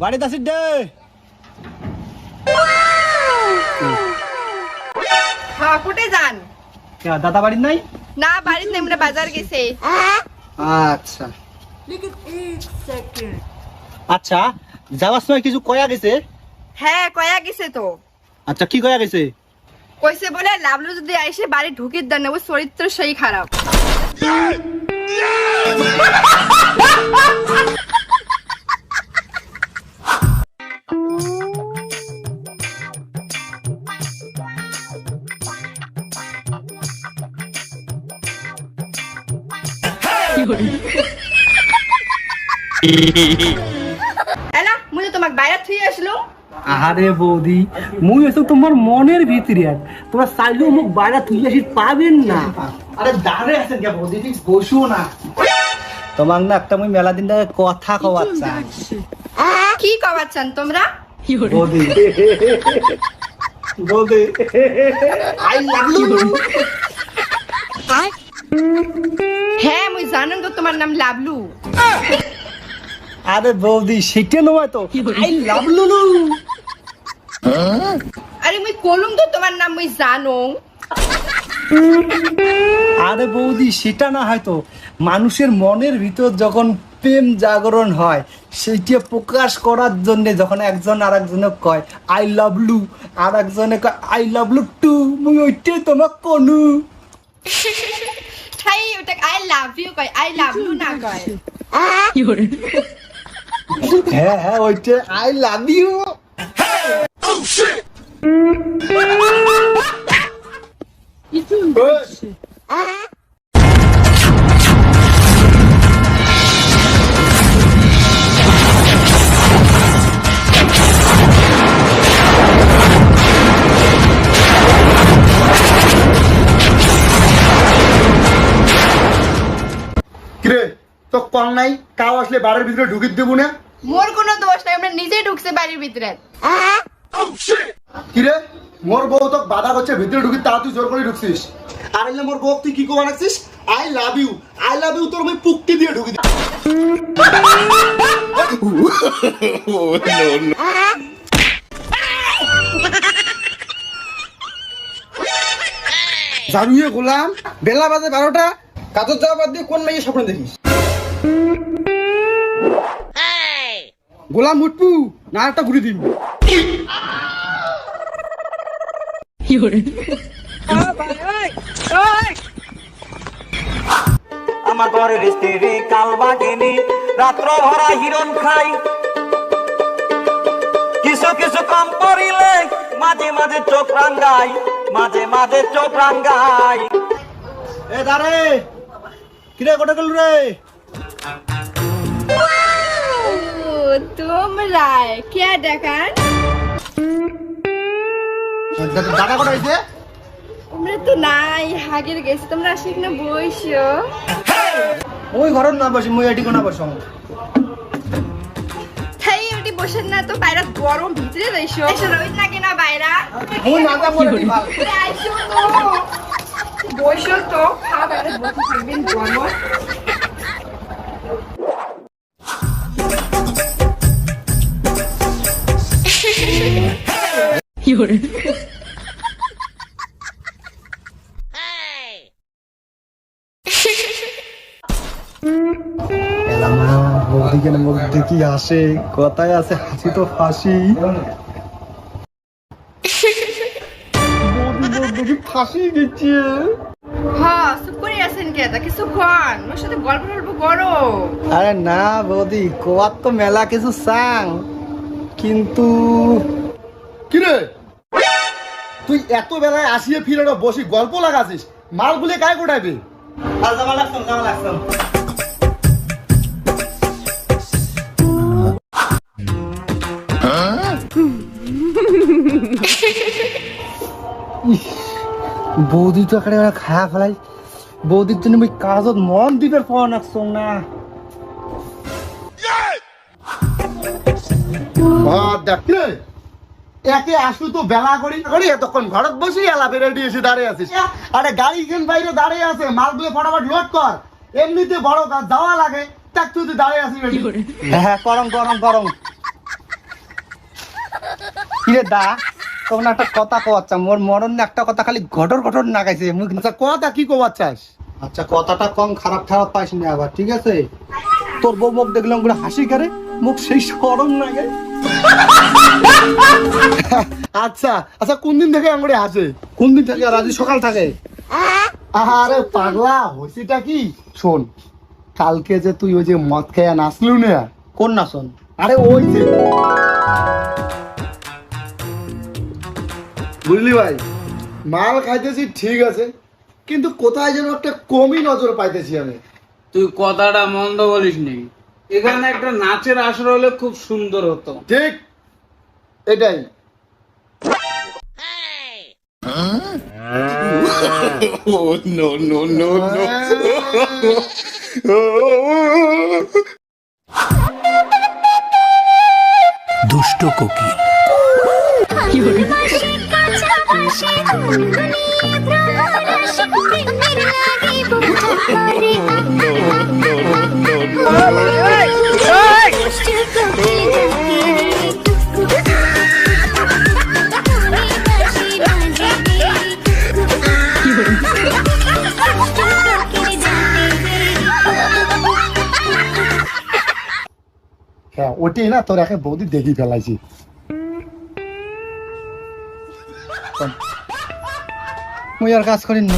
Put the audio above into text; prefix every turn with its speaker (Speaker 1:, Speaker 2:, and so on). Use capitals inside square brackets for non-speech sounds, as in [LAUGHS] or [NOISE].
Speaker 1: বাড়িতে আসিস ডে
Speaker 2: হ্যাঁ কোটে যান?
Speaker 1: দাদা বাড়ির নাই?
Speaker 2: না বাড়িতে আমরা বাজার গেছে।
Speaker 1: আচ্ছা। আচ্ছা যাওয়ার সময় কিছু কয়া গেছে?
Speaker 2: হ্যাঁ কয়া গেছে তো।
Speaker 1: আচ্ছা কি কয়া গেছে?
Speaker 2: কইছে বলে লাভলু যদি আইসে বাড়ি ঢুকির দেন ও চরিত্র সেই খারাপ। এলা মুই তোমাকে বাইরে থুই আসলো।
Speaker 3: আরে বৌদি মুই এসব তোমার মনের ভিতরে আর তোমরা চাইলেও মুখ বাইরে তুই আসি পাবেন না।
Speaker 1: আরে দাঁড়ে আছেন কে বৌদি? ঠিক বসুও না। তোমার না একটা মুই মেলা দিন ধরে কথা কওয়ার চাই।
Speaker 2: কি কবাচ্ছেন তোমরা?
Speaker 1: বৌদি। বৌদি। I love you.
Speaker 2: হ্যাঁ মুই জানেন তো তোমার নাম লাভলু
Speaker 1: আরে বৌদি সেটা নয় তো। আই লাভ লুলু।
Speaker 2: আরে মুই কলুম তো তোমার নাম মুই জানো।
Speaker 1: আরে বৌদি সেটা না হয়তো মানুষের মনের ভিতর যখন প্রেম জাগরণ হয় সেইটা প্রকাশ করার জন্য যখন একজন আর একজনে কয় আই লাভ লু আর একজনে কয় আই লাভ লু টু মুই ওইটাই তোমাক কনু।
Speaker 2: হাই ওটা আই লাভ ইউ কয় আই লাভ ইউ না কয়।
Speaker 1: হ্যাঁ হ্যাঁ ওইটা আই লাভ ইউ
Speaker 4: কিরে তো কল নাই? কাউ আসলে বাড়ির ভিতরে ঢুকিয়ে দেবো না?
Speaker 2: মোর কোনো দোষ নাই, আমরা নিজেই ঢুকছে বাড়ির ভিতরে।
Speaker 4: কিরে? মোর বউ তো বাধা করছে ভিতরে ঢুকি তা তুই জোর করে ঢুকছিস। আর এলে মোর বউ তুই কি কো বানাচ্ছিস I love you I love you তোর আমি পুক্তি দিয়ে ঢুকি জানুয়ে গোলাম বেলা বাজে বারোটা কাজর যাওয়া বাদ দিয়ে কোন মেয়ে স্বপ্ন দেখিস? গোলাম উঠবু না একটা ঘুরে দিন
Speaker 5: আমার ঘরের স্ত্রী কাল বাগিনী রাত্র ভরা হিরণ খাই। কিছু কিছু কম করিলে মাঝে মাঝে চোখ রাঙ্গাই মাঝে মাঝে চোখ রাঙ্গাই।
Speaker 1: এ দাঁড়ে কিরে কোটা গেল রে?
Speaker 2: তোমরা কে দেখান?
Speaker 4: দাদা কোটা হয়েছে
Speaker 2: তোমরা তো নাই হাগের গেছে। তোমরা আসি না বইসো।
Speaker 1: ওই ঘরত না বসি মুই এটি কোনা বসং।
Speaker 2: তাই ওটি বসেন না তো বাইরে গরম ভিতরে যাইছো এসো রইত না কিনা বাইরা?
Speaker 1: মুই না যা বলে দিবা
Speaker 2: আরে তো। বইসো তো খাওয়া বাইরে বসে থাকবেন গরম।
Speaker 1: এলামা মধ্যে কি আসে কথায় আছে হাসি তো ফাঁসি ফাঁসি দিচ্ছে
Speaker 2: হ্যাঁ চুপ করে আছেন কে? তা ওর সাথে গল্প টল্প করো।
Speaker 1: আরে না বৌদি কোয়ার তো মেলা কিছু চাং। কিন্তু
Speaker 4: কিরে? তুই এত বেলায় আসিয়ে ফিরে বসি গল্প লাগাছিস। মালগুলি
Speaker 1: জামা লাগছাম বৌদি তো এখানে খায়া ফেলাই। বৌদির জন্য আমি কাজত মন দিবে পাওয়া নাকছো না
Speaker 4: বাদ দেখ। একে আসু তো বেলা করি করি তখন ঘরত বসে এসে দাঁড়িয়ে আছিস। আরে গাড়ি এখান বাইরে দাঁড়িয়ে আছে মালগুলো ফটাফট লোড কর। এমনিতে বড় কাজ যাওয়া লাগে তাক তুই দাঁড়িয়ে আছিস।
Speaker 1: হ্যাঁ গরম গরম গরম। কিরে দা তখন একটা কথা কোয়াচ্ছা মোর মরণ একটা কথা খালি ঘটর ঘটর নাগাইছে মুখ
Speaker 4: আচ্ছা কথা কি কবার চাস?
Speaker 1: আচ্ছা কথাটা কম খারাপ খারাপ পাইস না আবার ঠিক আছে? তোর বউ মুখ দেখলাম করে হাসি করে মুখ সেই সরম লাগে [LAUGHS]
Speaker 4: আচ্ছা আচ্ছা কোন দিন থেকে আঙ্গুরে হাসে
Speaker 1: কোন দিন থাকে রাজি সকাল থাকে?
Speaker 4: আরে পাগলা হইছিটা কি? শোন কালকে যে তুই ওই যে মদ খেয়ে নাচলু না?
Speaker 1: কোন নাচন
Speaker 4: আরে ওই যে। বুঝলি ভাই? মাল খাইতেছি ঠিক আছে। কিন্তু কোথায় যেন একটা কমই নজর পাইতেছি আমি।
Speaker 6: তুই কথাটা মন্দ বলিস নি এখানে একটা নাচের আসর হলে খুব সুন্দর হতো।
Speaker 4: ঠিক এটাই।
Speaker 7: প্রেমের লাগে বুঝতে পারে দুষ্ট কোকিল।
Speaker 4: হ্যাঁ ওটাই না তোর একে বৌদি দেখি ফেলাইছি।
Speaker 1: মুই আর কাজ করি না